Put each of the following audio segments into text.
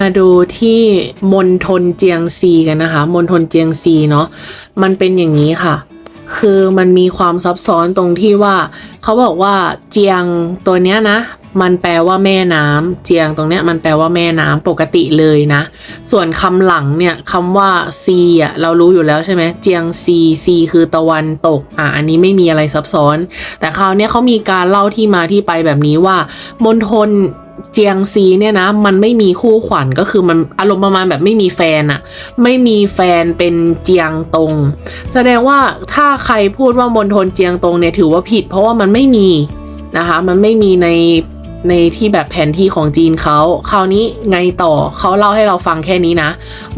มาดูที่มณฑลเจียงซีกันนะคะมณฑลเจียงซีเนาะมันเป็นอย่างนี้ค่ะ คือมันมีความซับซ้อนตรงที่ว่า เขาบอกว่าเจียงตัวเนี้ยนะ มันแปลว่าแม่น้ำเจียงตรงเนี้ยมันแปลว่าแม่น้ำปกติเลยนะ ส่วนคำหลังเนี่ยคำว่าซีอะเรารู้อยู่แล้วใช่ไหมเจียงซีซีคือตะวันตกอะอันนี้ไม่มีอะไรซับซ้อน แต่คราวเนี้ยเขามีการเล่าที่มาที่ไปแบบนี้ว่ามณฑล เจียงซีเนี่ยนะ มันไม่มีคู่ขวัญก็คือมันอารมณ์ประมาณแบบไม่มีแฟนอะไม่มีแฟนเป็นเจียงตง แสดงว่าถ้าใครพูดว่ามณฑลเจียงตงเนี่ยถือว่าผิด เพราะว่ามันไม่มีนะคะ มันไม่มีใน ในที่แบบแผนที่ของจีนเขาคราวนี้ไงต่อเขาเล่าให้เราฟังแค่นี้นะ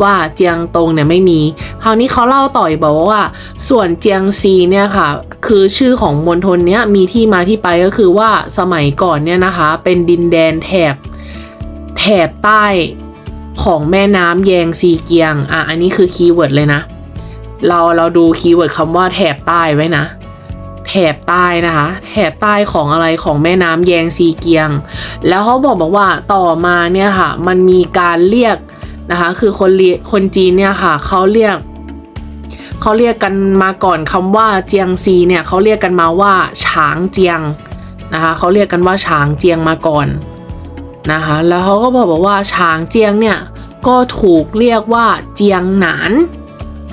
ว่าเจียงตงเนี่ยไม่มี คราวนี้เขาเล่าต่ออีกบอกว่า ส่วนเจียงซีเนี่ยค่ะ คือชื่อของมณฑลเนี้ยมีที่มาที่ไปก็คือว่าสมัยก่อนเนี่ยนะคะ เป็นดินแดนแถบแถบใต้ของแม่น้ำแยงซีเกียงอะอันนี้คือคีย์เวิร์ดเลยนะ เราเราดูคีย์เวิร์ดคำว่าแถบใต้ไว้นะ แถบใต้นะคะ แถบใต้ของอะไรของแม่น้ำแยงซีเกียง แล้วเขาบอกบอกว่าต่อมาเนี่ยค่ะ มันมีการเรียกนะคะ คือคนเรียคนจีนเนี่ยค่ะเขาเรียกเขาเรียกกันมาก่อนคำว่าเจียงซีเนี่ยเขาเรียกกันมาว่าฉางเจียงนะคะเขาเรียกกันว่าฉางเจียงมาก่อนนะคะ แล้วเขาก็บอกบอกว่าฉางเจียงเนี่ยก็ถูกเรียกว่าเจียงหนาน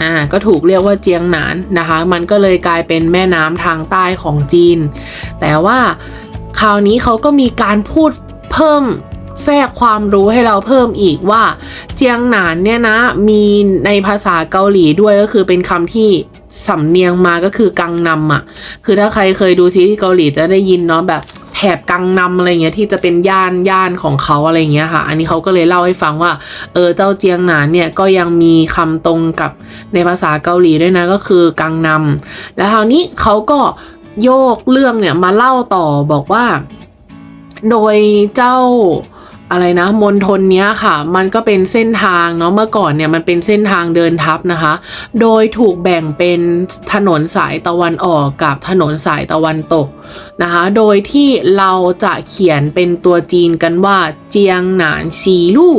อ่าก็ถูกเรียกว่าเจียงหนานนะคะ มันก็เลยกลายเป็นแม่น้ำทางใต้ของจีน แต่ว่าคราวนี้เขาก็มีการพูดเพิ่มแทรกความรู้ให้เราเพิ่มอีกว่า เจียงหนานเนี่ยนะมีในภาษาเกาหลีด้วยก็คือเป็นคำที่สำเนียงมาก็คือกังนำอะ คือถ้าใครเคยดูซีรีส์เกาหลีจะได้ยินเนาะแบบ บกังนำอะไรเงี้ยที่จะเป็นย่านย่านของเขาอะไรเงี้ยค่ะ อันนี้เขาก็เลยเล่าให้ฟังว่า เออเจ้าเจียงหนานเนี่ยก็ยังมีคำตรงกับในภาษาเกาหลีด้วยนะก็คือกังนำแล้วคราวนี้เขาก็โยกเรื่องเนี่ยมาเล่าต่อบอกว่า โดยเจ้า อะไรนะมณฑลเนี้ยค่ะ มันก็เป็นเส้นทางเนาะเมื่อก่อนเนี่ยมันเป็นเส้นทางเดินทับนะคะ โดยถูกแบ่งเป็นถนนสายตะวันออกกับถนนสายตะวันตกนะคะ โดยที่เราจะเขียนเป็นตัวจีนกันว่าเจียงหนานซีลู่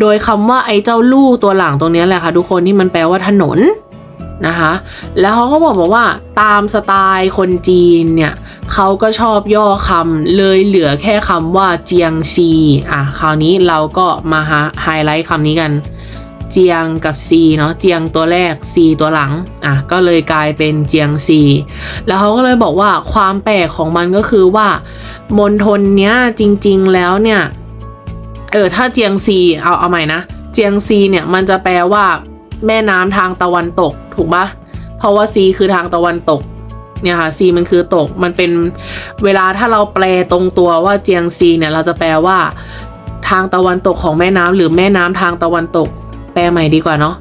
โดยคำว่าไอ้เจ้าลู่ตัวหลังตรงนี้แหละค่ะทุกคนที่มันแปลว่าถนน นะคะ แล้วเขาก็บอกบอกว่าตามสไตล์คนจีนเนี่ยเขาก็ชอบย่อคำเลยเหลือแค่คำว่าเจียงซีอะคราวนี้เราก็มาไฮไลท์คำนี้กัน เจียงกับซีเนาะเจียงตัวแรกซีตัวหลังอะก็เลยกลายเป็นเจียงซีแล้วเขาก็เลยบอกว่าความแปลกของมันก็คือว่ามณฑลเนี้ยจริง ๆแล้วเนี่ยเออถ้าเจียงซีเอาเอาใหม่นะเจียงซีเนี่ยมันจะแปลว่า แม่น้ำทางตะวันตกถูกปะเพราะว่าซีคือทางตะวันตก เนี่ยค่ะซีมันคือตกมันเป็นเวลาถ้าเราแปลตรงตัวว่าเจียงซีเนี่ยเราจะแปลว่า ทางตะวันตกของแม่น้ำหรือแม่น้ำทางตะวันตก แปลใหม่ดีกว่าเนาะ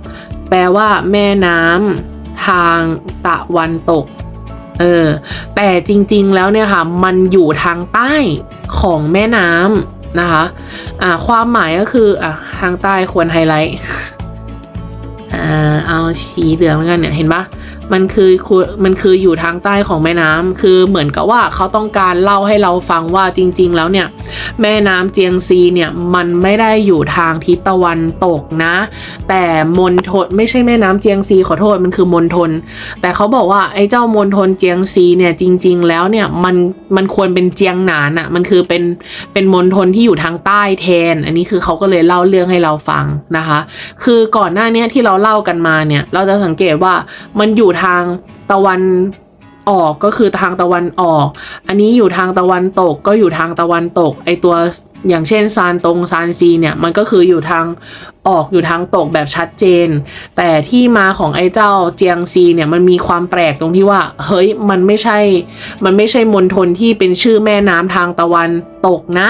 แปลว่า แม่น้ำทางตะวันตกเออแต่จริงๆแล้วเนี่ยค่ะมันอยู่ทางใต้ของแม่น้ำนะคะอ่าความหมายก็คืออะทางใต้ควรไฮไลท์ เอาสีเหลืองเหมือนกันเนี่ยเห็นปะ มันคือคือมันคืออยู่ทางใต้ของแม่น้ำคือเหมือนกับว่าเขาต้องการเล่าให้เราฟังว่าจริง ๆ แล้วเนี่ย แม่น้ำเจียงซีเนี่ยมันไม่ได้อยู่ทางทิศตะวันตกนะ แต่มณฑลไม่ใช่แม่น้ำเจียงซีขอโทษมันคือมณฑลแต่เขาบอกว่าไอ้เจ้ามณฑลเจียงซีเนี่ยจริง ๆ แล้วเนี่ยมันมันควรเป็นเจียงหนานอะ่ะมันคือเป็นเป็นมณฑลที่อยู่ทางใต้แทน อันนี้คือเขาก็เลยเล่าเรื่องให้เราฟังนะคะ คือก่อนหน้านี้ที่เราเล่ากันมาเนี่ยเราจะสังเกตว่ามันอยู่ทางตะวันออกก็คือทางตะวันออก อันนี้อยู่ทางตะวันตกก็อยู่ทางตะวันตก ไอตัวอย่างเช่นซานตรงซานซีเนี่ยมันก็คืออยู่ทางออกอยู่ทางตกแบบชัดเจน แต่ที่มาของไอ้เจ้าเจียงซีเนี่ยมันมีความแปลกตรงที่ว่า เฮ้ยมันไม่ใช่ มันไม่ใช่มณฑลที่เป็นชื่อแม่น้ำทางตะวันตกนะ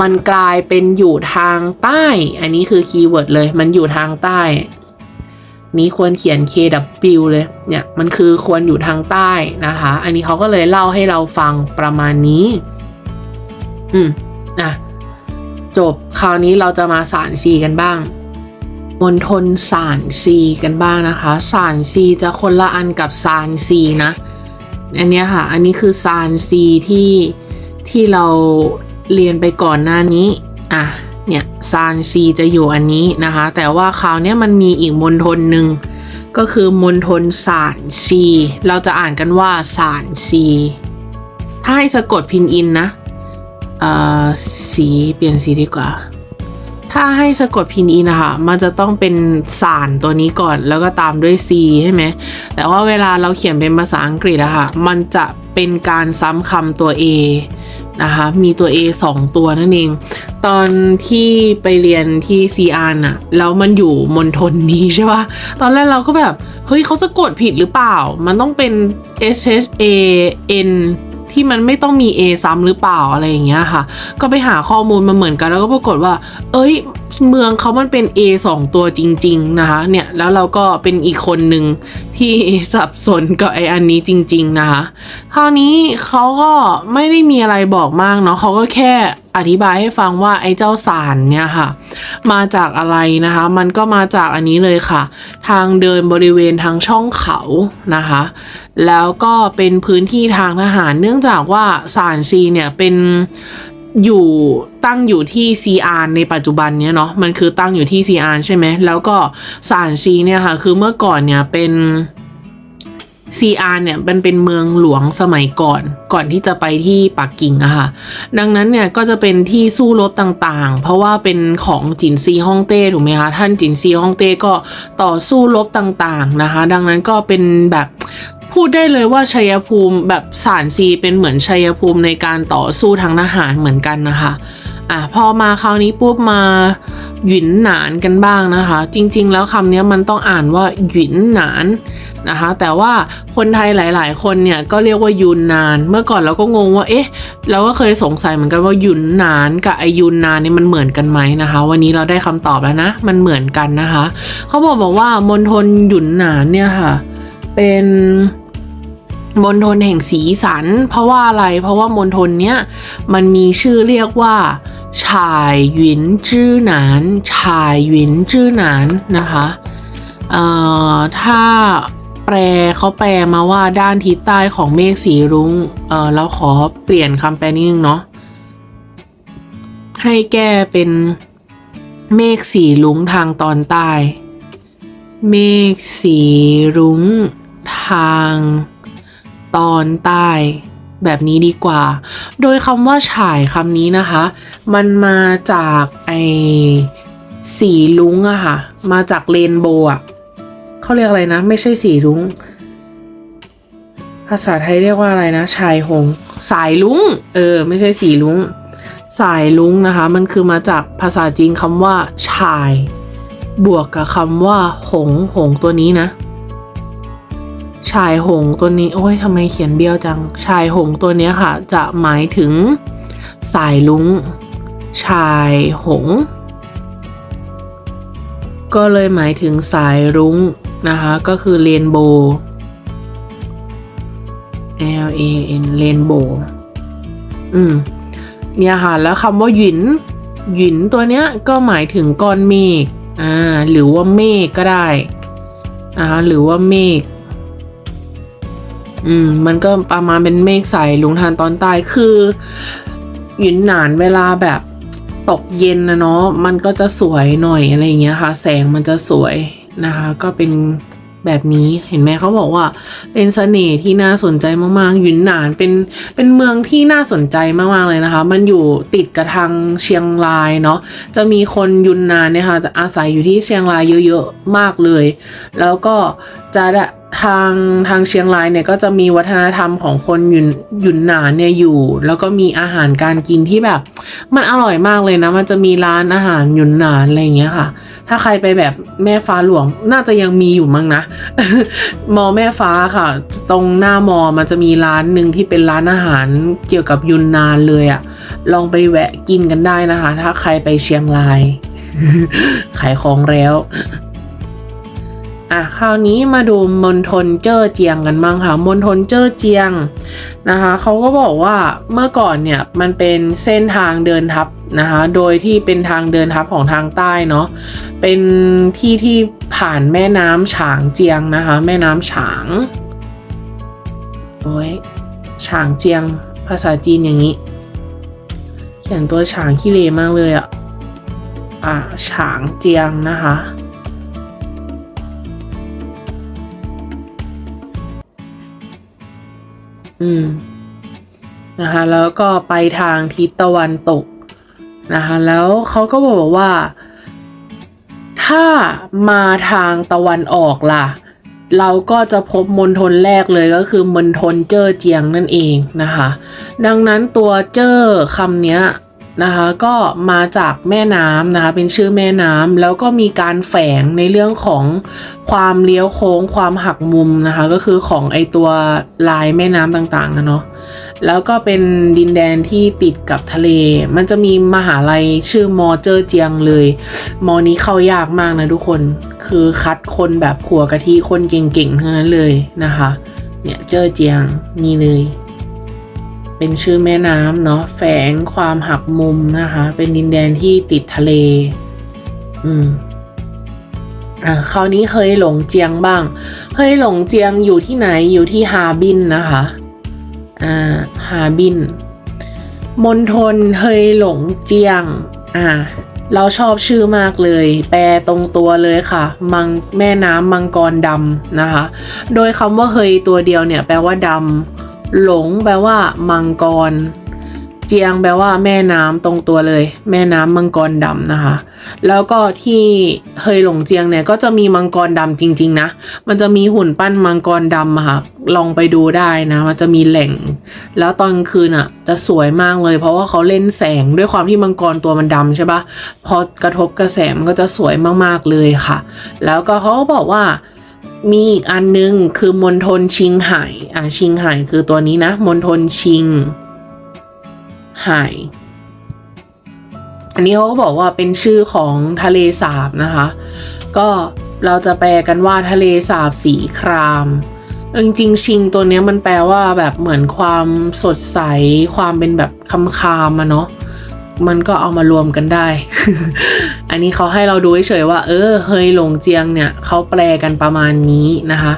มันกลายเป็นอยู่ทางใต้ อันนี้คือคีย์เวิร์ดเลย มันอยู่ทางใต้ นี้ควรเขียน KW เลย เนี่ย มันคือควรอยู่ทางใต้นะคะ อันนี้เขาก็เลยเล่าให้เราฟังประมาณนี้ อืมอะจบคราวนี้เราจะมาสารซีกันบ้างมณฑลสารซีกันบ้างนะคะสารซีจะคนละอันกับซานซีนะ อันนี้ค่ะ อันนี้คือซานซีที่ที่เราเรียนไปก่อนหน้านี้ อะ เนี่ยซานซีจะอยู่อันนี้นะคะ แต่ว่าคราวเนี้ยมันมีอีกมณฑลหนึ่งก็คือมณฑลซานซี เราจะอ่านกันว่าซานซี ถ้าให้สะกดพินอินนะเอ่อสีเปลี่ยนสีดีกว่า ถ้าให้สะกดพินอินนะคะมันจะต้องเป็นสารตัวนี้ก่อนแล้วก็ตามด้วย C ใช่ไหมแต่ว่าเวลาเราเขียนเป็นภาษาอังกฤษอะค่ะมันจะเป็นการซ้ำคำตัว A นะคะมีตัว A 2 ตัวนั่นเอง ตอนที่ไปเรียนที่ซีอาน่ะ แล้วมันอยู่มณฑลนี้ใช่ปะตอนแรกเราก็แบบ เฮ้ยเขาจะกดผิดหรือเปล่า มันต้องเป็น S H A N ที่มันไม่ต้องมี A ซ้ำหรือเปล่าอะไรอย่างเงี้ยค่ะ ก็ไปหาข้อมูลมาเหมือนกัน แล้วก็ปรากฏว่า เอ้ย เมืองเขามันเป็น A 2 ตัวจริง ๆ นะคะเนี่ยแล้วเราก็เป็นอีกคนหนึ่งที่สับสนกับไออันนี้จริง ๆ นะคะคราวนี้เขาก็ไม่ได้มีอะไรบอกมากเนาะเขาก็แค่อธิบายให้ฟังว่าไอ้เจ้าสารเนี่ยค่ะ มาจากอะไรนะคะ มันก็มาจากอันนี้เลยค่ะ ทางเดินบริเวณทางช่องเขานะคะ แล้วก็เป็นพื้นที่ทางทหารเนื่องจากว่าสารซีเนี่ยเป็นอยู่ตั้งอยู่ที่ซีอาร์ในปัจจุบันเนี้ยเนาะมันคือตั้งอยู่ที่ซีอาร์ใช่ไหมแล้วก็สารซีเนี่ยค่ะคือเมื่อก่อนเนี่ยเป็นซีอาร์เนี่ยมันเป็นเมืองหลวงสมัยก่อนก่อนที่จะไปที่ปักกิ่งอะค่ะ ดังนั้นเนี่ยก็จะเป็นที่สู้รบต่างๆ เพราะว่าเป็นของจินซีฮ่องเต้ถูกไหมคะท่านจินซีฮ่องเต้ก็ต่อสู้รบต่างๆนะคะ ดังนั้นก็เป็นแบบ พูดได้เลยว่าชัยภูมิแบบสารซีเป็นเหมือนชัยภูมิในการต่อสู้ทางทหารเหมือนกันนะคะอะพอมาคราวนี้ปุ๊บมาหยินหนานกันบ้างนะคะ จริง ๆ แล้วคำนี้มันต้องอ่านว่าหยินหนานนะคะแต่ว่าคนไทยหลาย ๆ คนเนี่ยก็เรียกว่ายุนนาน เมื่อก่อนเราก็งงว่าเอ๊ะเราก็เคยสงสัยเหมือนกันว่ายุนนานกับไอยุนนานนี่มันเหมือนกันไหมนะคะ วันนี้เราได้คำตอบแล้วนะ มันเหมือนกันนะคะ เขาบอกบอกว่ามณฑลหยุนหนานเนี่ยค่ะ เป็น มณฑลแห่งสีสัน เพราะว่าอะไรเพราะว่ามณฑลเนี้ยมันมีชื่อเรียกว่าชายหยินจื้อหนานชายหยินจื้อหนานนะคะเอ่อถ้าแปลเขาแปลมาว่าด้านทิศใต้ของเมฆสีรุง้งเออเราขอเปลี่ยนคำแปลนิดนึงเนาะให้แก้เป็นเมฆสีรุ้งทางตอนใต้ เมฆสีรุ้งทาง ตอนใต้แบบนี้ดีกว่า โดยคำว่าฉายคำนี้นะคะ มันมาจากไอสีลุงอะค่ะ มาจากเรนโบว์อะเขาเรียกอะไรนะ ไม่ใช่สีลุง ภาษาไทยเรียกว่าอะไรนะชายหง สายลุง เออ ไม่ใช่สีลุง สายลุงนะคะ มันคือมาจากภาษาจีนคำว่า ชาย บวกกับคำว่า หง หงตัวนี้นะ ชายหงตัวนี้ โอ้ยทำไมเขียนเบี้ยวจัง ชายหงตัวนี้ค่ะ จะหมายถึงสายลุงชายหง ก็เลยหมายถึงสายรุ้งนะคะ ก็คือเรนโบว์ L A N เรนโบว์อืมเนี่ยค่ะ แล้วคำว่าหยินหยินตัวเนี้ยก็หมายถึงก้อนเมฆอ่าหรือว่าเมฆก็ได้นะคะหรือว่าเมฆ อืมมันก็ประมาณเป็นเมฆใสลุงทานตอนใต้คือหยินหนานเวลาแบบตกเย็นนะเนาะมันก็จะสวยหน่อยอะไรเงี้ยค่ะ แสงมันจะสวยนะคะ ก็เป็น แบบนี้เห็นไหมเขาบอกว่า เป็นเสน่ห์ที่น่าสนใจมากๆยุนหนานเป็นเป็นเมืองที่น่าสนใจมากๆเลยนะคะ มันอยู่ติดกับทางเชียงรายเนาะจะมีคนยุนนานเนี่ยค่ะจะอาศัยอยู่ที่เชียงรายเยอะๆมากเลย แล้วก็จะด้ทางทางเชียงรายเนี่ยก็จะมีวัฒนธรรมของคนยุนยุนนานเนี่ยอยู่ แล้วก็มีอาหารการกินที่แบบ มันอร่อยมากเลยนะมันจะมีร้านอาหารยุนนานอะไรอย่างเงี้ยค่ะ ถ้าใครไปแบบแม่ฟ้าหลวงน่าจะยังมีอยู่มั้งนะ มอแม่ฟ้าค่ะ ตรงหน้ามอมันจะมีร้านหนึ่งที่เป็นร้านอาหารเกี่ยวกับยุนนานเลยอะลองไปแวะกินกันได้นะคะ ถ้าใครไปเชียงราย ขายของแล้ว อะคราวนี้มาดูมณฑลเจ้อเจียงกันบ้างค่ะมณฑลเจ้อเจียงนะคะเขาก็บอกว่าเมื่อก่อนเนี่ยมันเป็นเส้นทางเดินทัพนะคะโดยที่เป็นทางเดินทัพของทางใต้เนาะเป็นที่ที่ผ่านแม่น้ำฉางเจียงนะคะแม่น้ำฉางโอ้ยฉางเจียงภาษาจีนอย่างนี้ เขียนตัวฉางขี้เลมากเลยอะอ่าฉางเจียงนะคะ อืมนะคะแล้วก็ไปทางทิศตะวันตกนะคะแล้วเขาก็บอกว่า ถ้ามาทางตะวันออกล่ะ เราก็จะพบมณฑลแรกเลยก็คือมณฑลเจ้อเจียงนั่นเองนะคะ ดังนั้นตัวเจ้อคำนี้ นะคะก็มาจากแม่น้ำนะคะเป็นชื่อแม่น้ำแล้วก็มีการแฝงในเรื่องของความเลี้ยวโค้งความหักมุมนะคะก็คือของไอตัวลายแม่น้ำต่างๆนะเนาะแล้วก็เป็นดินแดนที่ติดกับทะเล มันจะมีมหาลัยชื่อมอเจอร์เจียงเลย มอนี้เข้ายากมากนะทุกคนคือคัดคนแบบขัวกะทิคนเก่งๆทั้งนั้นเลยนะคะเนี่ยเจอเจียงนี่เลย เป็นชื่อแม่น้ำเนาะแฝงความหักมุมนะคะ เป็นดินแดนที่ติดทะเล อืมอะคราวนี้เคยหลงเจียงบ้าง เคยหลงเจียงอยู่ที่ไหนอยู่ที่ฮาบินนะคะอ่าฮาบินมณฑลเฮยหลงเจียง อ่า เราชอบชื่อมากเลย แปลตรงตัวเลยค่ะ มังแม่น้ำมังกรดำนะคะ โดยคำว่าเฮยตัวเดียวเนี่ย แปลว่าดำ หลงแปลว่า มังกร เจียงแปลว่า แม่น้ำตรงตัวเลย แม่น้ำมังกรดำนะคะ แล้วก็ที่เฮยหลงเจียงเนี่ยก็จะมีมังกรดำจริง ๆ นะ มันจะมีหุ่นปั้นมังกรดำอะค่ะ ลองไปดูได้นะ มันจะมีแหล่ง แล้วตอนคืนอะจะสวยมากเลย เพราะว่าเขาเล่นแสงด้วยความที่มังกรตัวมันดำใช่ปะพอกระทบกระแสมันก็จะสวยมากๆเลยค่ะ แล้วก็เขาก็บอกว่า มีอีกอันนึงคือมณฑลชิงไห่อ่าชิงไห่คือตัวนี้นะมณฑลชิงไห่อันนี้เขาก็บอกว่าเป็นชื่อของทะเลสาบนะคะ ก็เราจะแปลกันว่าทะเลสาบสีครามจริงๆชิงตัวนี้มันแปลว่าแบบเหมือนความสดใส ความเป็นแบบคำคามอะเนาะมันก็เอามารวมกันได้ อันนี้เขาให้เราดูเฉยๆว่า เออเฮยหลงเจียงเนี่ยเขาแปลกันประมาณนี้นะคะ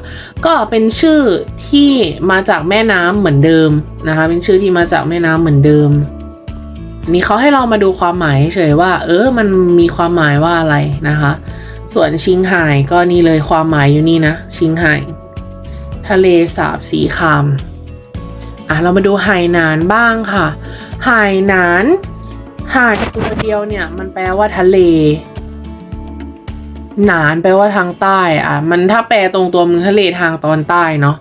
ก็เป็นชื่อที่มาจากแม่น้ำเหมือนเดิมนะคะ เป็นชื่อที่มาจากแม่น้ำเหมือนเดิมอันนี้เขาให้เรามาดูความหมายเฉยว่า เออมันมีความหมายว่าอะไรนะคะ ส่วนชิงไห่ก็นี่เลยความหมายอยู่นี่นะ ชิงไห่ทะเลสาบสีคามอะเรามาดูไหหนานบ้างค่ะไหหนาน หาดตัวเดียวเนี่ย มันแปลว่าทะเล หนานแปลว่าทางใต้ อะ มันถ้าแปลตรงตัวมันทะเลทางตอนใต้เนาะ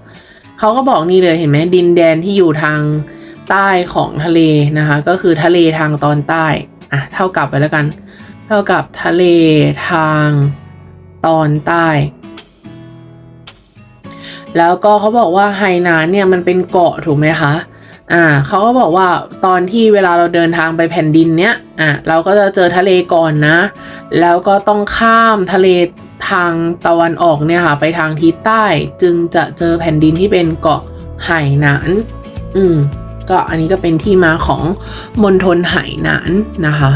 เขาก็บอกนี่เลยเห็นไหมดินแดนที่อยู่ทางใต้ของทะเลนะคะ ก็คือทะเลทางตอนใต้ อะ เท่ากับไปแล้วกัน เท่ากับทะเลทางตอนใต้ แล้วก็เขาบอกว่าไหหนานเนี่ยมันเป็นเกาะถูกไหมคะ อ่าเขาก็บอกว่าตอนที่เวลาเราเดินทางไปแผ่นดินเนี้ยอะเราก็จะเจอทะเลก่อนนะ แล้วก็ต้องข้ามทะเลทางตะวันออกเนี่ยค่ะไปทางทิศใต้จึงจะเจอแผ่นดินที่เป็นเกาะไหหนาน อืมก็อันนี้ก็เป็นที่มาของมณฑลไหหนานนะคะ